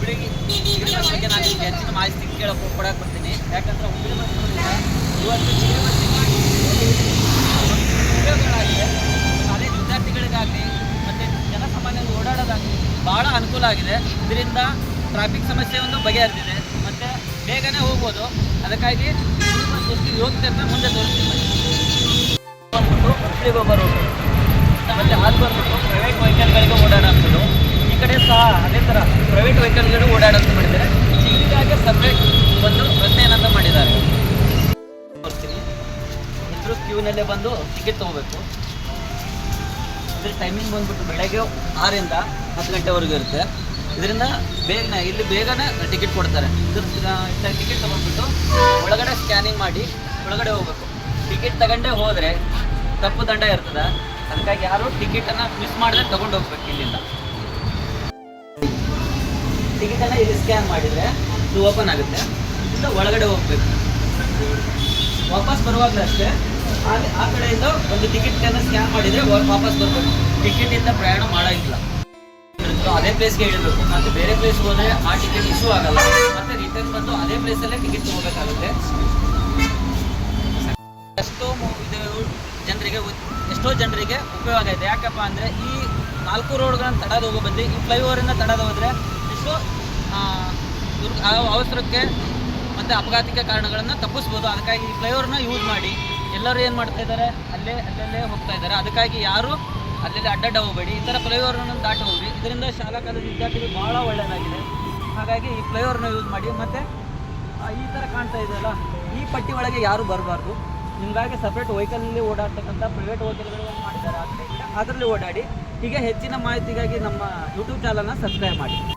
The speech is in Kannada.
ಹುಬ್ಳಿಗೆ ಚಿಗರಿ ಬಗ್ಗೆ ನಾನು ನಿಮ್ಗೆ ಹೆಚ್ಚಿನ ಮಾಹಿತಿ ಕೇಳಕ್ಕೆ ಕೊಡಕ್ಕೆ ಬರ್ತೀನಿ. ಯಾಕಂದ್ರೆ ಹುಬ್ಳಿ ನೋಡಿದ್ರೆ ಇವತ್ತು ಉಪಯೋಗಗಳಾಗಿದೆ ಕಾಲೇಜ್ ವಿದ್ಯಾರ್ಥಿಗಳಿಗಾಗಲಿ, ಮತ್ತು ಜನಸಾಮಾನ್ಯರು ಓಡಾಡೋದಾಗಲಿ ಭಾಳ ಅನುಕೂಲ ಆಗಿದೆ. ಇದರಿಂದ ಟ್ರಾಫಿಕ್ ಸಮಸ್ಯೆ ಒಂದು ಬಗೆಹರಿದಿದೆ. ಮತ್ತು ಬೇಗನೆ ಹೋಗ್ಬೋದು. ಅದಕ್ಕಾಗಿ ಯೋಗ್ಯತೆ ಮುಂದೆ ಬಂದ್ಬಿಟ್ಟು ಹುಬ್ಳಿಗೆ ರೂಟು ಮತ್ತು ಅದು ಬಂದ್ಬಿಟ್ಟು ಪ್ರೈವೇಟ್ ವೆಹಿಕಲ್ಗಳಿಗೆ ಓಡಾಡೋಂಥದ್ದು ಈ ಕಡೆ ಸಹ ಅದೇ ಥರ ಪ್ರೈವೇಟ್ ವೆಹಿಕಲ್ಗಳು ಓಡಾಡೋದು ಮಾಡಿದ್ದಾರೆ. ಜಿಲ್ಲೆಗಾಗಿ ಸಪ್ರೇಟ್ ಒಂದು ಏನಂತ ಮಾಡಿದ್ದಾರೆ. ಬರ್ತೀನಿ ಕ್ಯೂನಲ್ಲೇ ಬಂದು ಟಿಕೆಟ್ ತೊಗೋಬೇಕು. ಇದ್ರ ಟೈಮಿಂಗ್ ಬಂದ್ಬಿಟ್ಟು ಬೆಳಗ್ಗೆ ಆರಿಂದ ಹತ್ತು ಗಂಟೆವರೆಗೂ ಇರುತ್ತೆ. ಇದರಿಂದ ಬೇಗನೆ, ಇಲ್ಲಿ ಬೇಗನೆ ಟಿಕೆಟ್ ಕೊಡ್ತಾರೆ. ಇದ್ರ ಟಿಕೆಟ್ ತೊಗೊಂಡ್ಬಿಟ್ಟು ಒಳಗಡೆ ಸ್ಕ್ಯಾನಿಂಗ್ ಮಾಡಿ ಒಳಗಡೆ ಹೋಗ್ಬೇಕು. ಟಿಕೆಟ್ ತಗೊಂಡೇ ಹೋದರೆ ತಪ್ಪು ದಂಡ ಇರ್ತದೆ. ಅದಕ್ಕಾಗಿ ಯಾರು ಟಿಕೆಟನ್ನು ಮಿಸ್ ಮಾಡದೆ ತೊಗೊಂಡು ಹೋಗ್ಬೇಕು ಇಲ್ಲಿಂದ. ಟಿಕೆಟನ್ನು ಇಲ್ಲಿ ಸ್ಕ್ಯಾನ್ ಮಾಡಿದರೆ ಇದು ಓಪನ್ ಆಗುತ್ತೆ. ಇಲ್ಲ ಒಳಗಡೆ ಹೋಗ್ಬೇಕು. ವಾಪಸ್ ಬರುವಾಗಲೂ ಅಷ್ಟೇ. ಅಲ್ಲಿ ಆ ಕಡೆಯಿಂದ ಒಂದು ಟಿಕೆಟನ್ನು ಸ್ಕ್ಯಾನ್ ಮಾಡಿದರೆ ವಾಪಸ್ ಬರಬೇಕು ಟಿಕೆಟಿಂದ ಪ್ರಯಾಣ ಮಾಡೋಂಗಿಲ್ಲ. ಅದೇ ಪ್ಲೇಸ್ಗೆ ಇಡಬೇಕು ಮತ್ತು ಬೇರೆ ಪ್ಲೇಸ್ಗೆ ಹೋದರೆ ಆ ಟಿಕೆಟ್ ಇಶ್ಯೂ ಆಗಲ್ಲ. ಮತ್ತೆ ರಿಟರ್ನ್ ಬಂದು ಅದೇ ಪ್ಲೇಸಲ್ಲೇ ಟಿಕೆಟ್ ತೊಗೋಬೇಕಾಗುತ್ತೆ. ಎಷ್ಟೋ ಇದು ಜನರಿಗೆ ಎಷ್ಟೋ ಜನರಿಗೆ ಉಪಯೋಗ ಇದೆ ಯಾಕಪ್ಪ ಅಂದರೆ ಈ ನಾಲ್ಕು ರೋಡ್ಗಳನ್ನು ತಡದ ಹೋಗೋ ಬಂದು ಈ ಫ್ಲೈಓವರಿಂದ ತಡದ ಹೋದರೆ ಅವಸರಕ್ಕೆ ಮತ್ತು ಅಪಘಾತಿಕ ಕಾರಣಗಳನ್ನು ತಪ್ಪಿಸ್ಬೋದು. ಅದಕ್ಕಾಗಿ ಈ ಫ್ಲೈಓವರ್ನ ಯೂಸ್ ಮಾಡಿ. ಎಲ್ಲರೂ ಏನು ಮಾಡ್ತಾ ಇದ್ದಾರೆ? ಅಲ್ಲೇ, ಅಲ್ಲಲ್ಲೇ ಹೋಗ್ತಾ ಇದ್ದಾರೆ. ಅದಕ್ಕಾಗಿ ಯಾರು ಅಲ್ಲಲ್ಲಿ ಅಡ್ಡಡ್ಡ ಹೋಗಬೇಡಿ. ಈ ಥರ ಫ್ಲೈಓವರ್ನ ದಾಟಿ ಹೋಗಿ ಇದರಿಂದ ಶಾಲಾ ಕಾಲೇಜು ವಿದ್ಯಾರ್ಥಿಗಳು ಭಾಳ ಒಳ್ಳೆಯದಾಗಿದೆ ಹಾಗಾಗಿ ಈ ಫ್ಲೈಓವರ್ನ ಯೂಸ್ ಮಾಡಿ. ಮತ್ತು ಈ ಥರ ಕಾಣ್ತಾ ಇದೆಯಲ್ಲ, ಈ ಪಟ್ಟಿ ಒಳಗೆ ಯಾರು ಬರಬಾರ್ದು? ನಿಮಗಾಗಿ ಸಪ್ರೇಟ್ ವೆಹಿಕಲಲ್ಲಿ ಓಡಾಡ್ತಕ್ಕಂಥ ಪ್ರೈವೇಟ್ ವೆಹಿಕಲ್ಗಳನ್ನು ಮಾಡಿದ್ದಾರೆ. ಅದರಲ್ಲಿ ಓಡಾಡಿ. ಹೀಗೆ ಹೆಚ್ಚಿನ ಮಾಹಿತಿಗಾಗಿ ನಮ್ಮ ಯೂಟ್ಯೂಬ್ ಚಾನಲ್ನ ಸಬ್ಸ್ಕ್ರೈಬ್ ಮಾಡಿ.